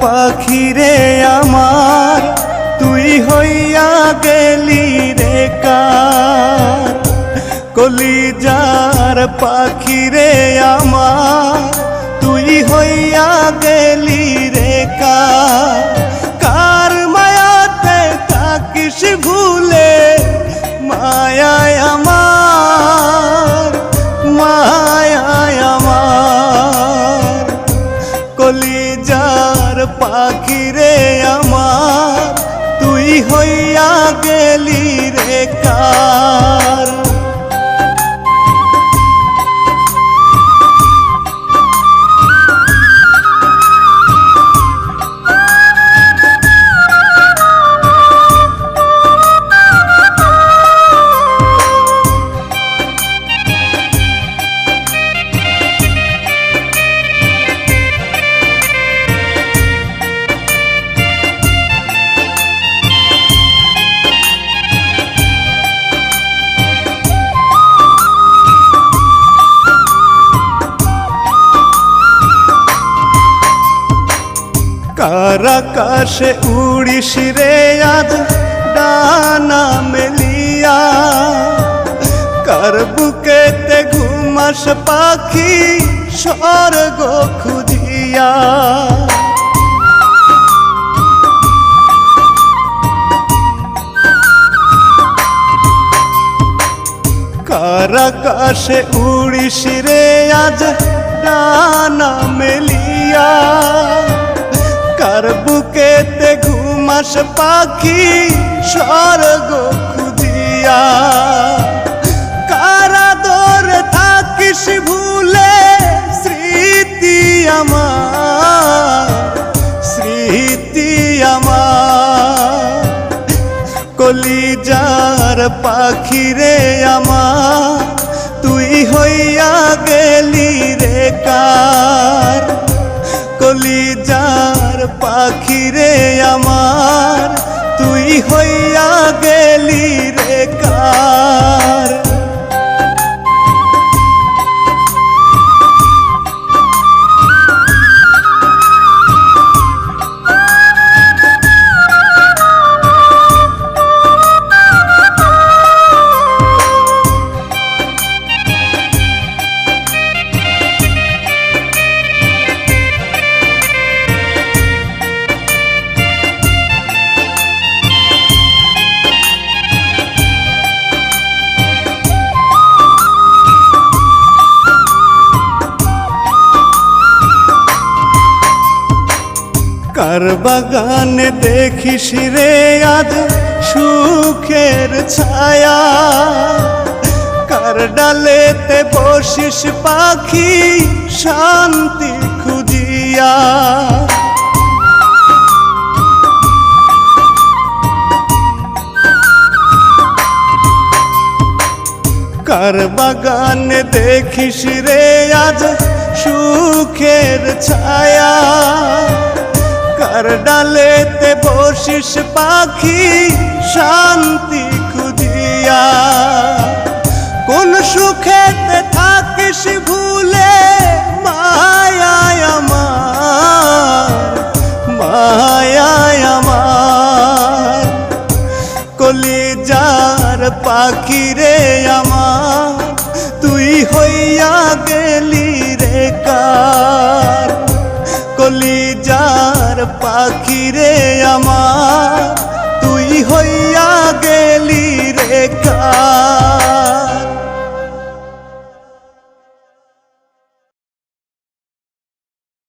পাখি রে আমার, তুই হইয়া গেলি রে কার? কলিজার পাখি রে আমার, তুই হইয়া গেলি রে কার? গেলি রে কার কার আকাশে উড়িস রে আজ ডানা মেলিয়া। কার বুকেতে ঘুমাস পাখি, স্বর্গ খুঁজিয়া। কার আকাশে উড়িস রে আজ, ডানা মেলিয়া। কার বুকেতে ঘুমাস পাখি, স্বর্গ খুঁজিয়া। কারা দর থাকিস ভুলে স্মৃতি আমার স্মৃতি আমার। কলিজার পাখি রে আমার, তুই হইয়া গেলি রে কার? কলিজার পাখি রে আমার তুই হইয়া গেলি রে কার? কার বাগানে দেখিস রে আজ সুখের ছায়া। কার ডালেতে বসিস পাখি শান্তি খুঁজিয়া। কার বাগানে দেখিস রে আজ সুখের ছায়া। কার ডালেতে বসিস পাখি, শান্তি খুঁজিয়া। কোন সুখেতে থাকিস ভুলে, মায়ায় আমার মায়ায় আমার। কলিজার পাখি রে আমার, তুই হইয়া গেলি কলিজার পাখি আমার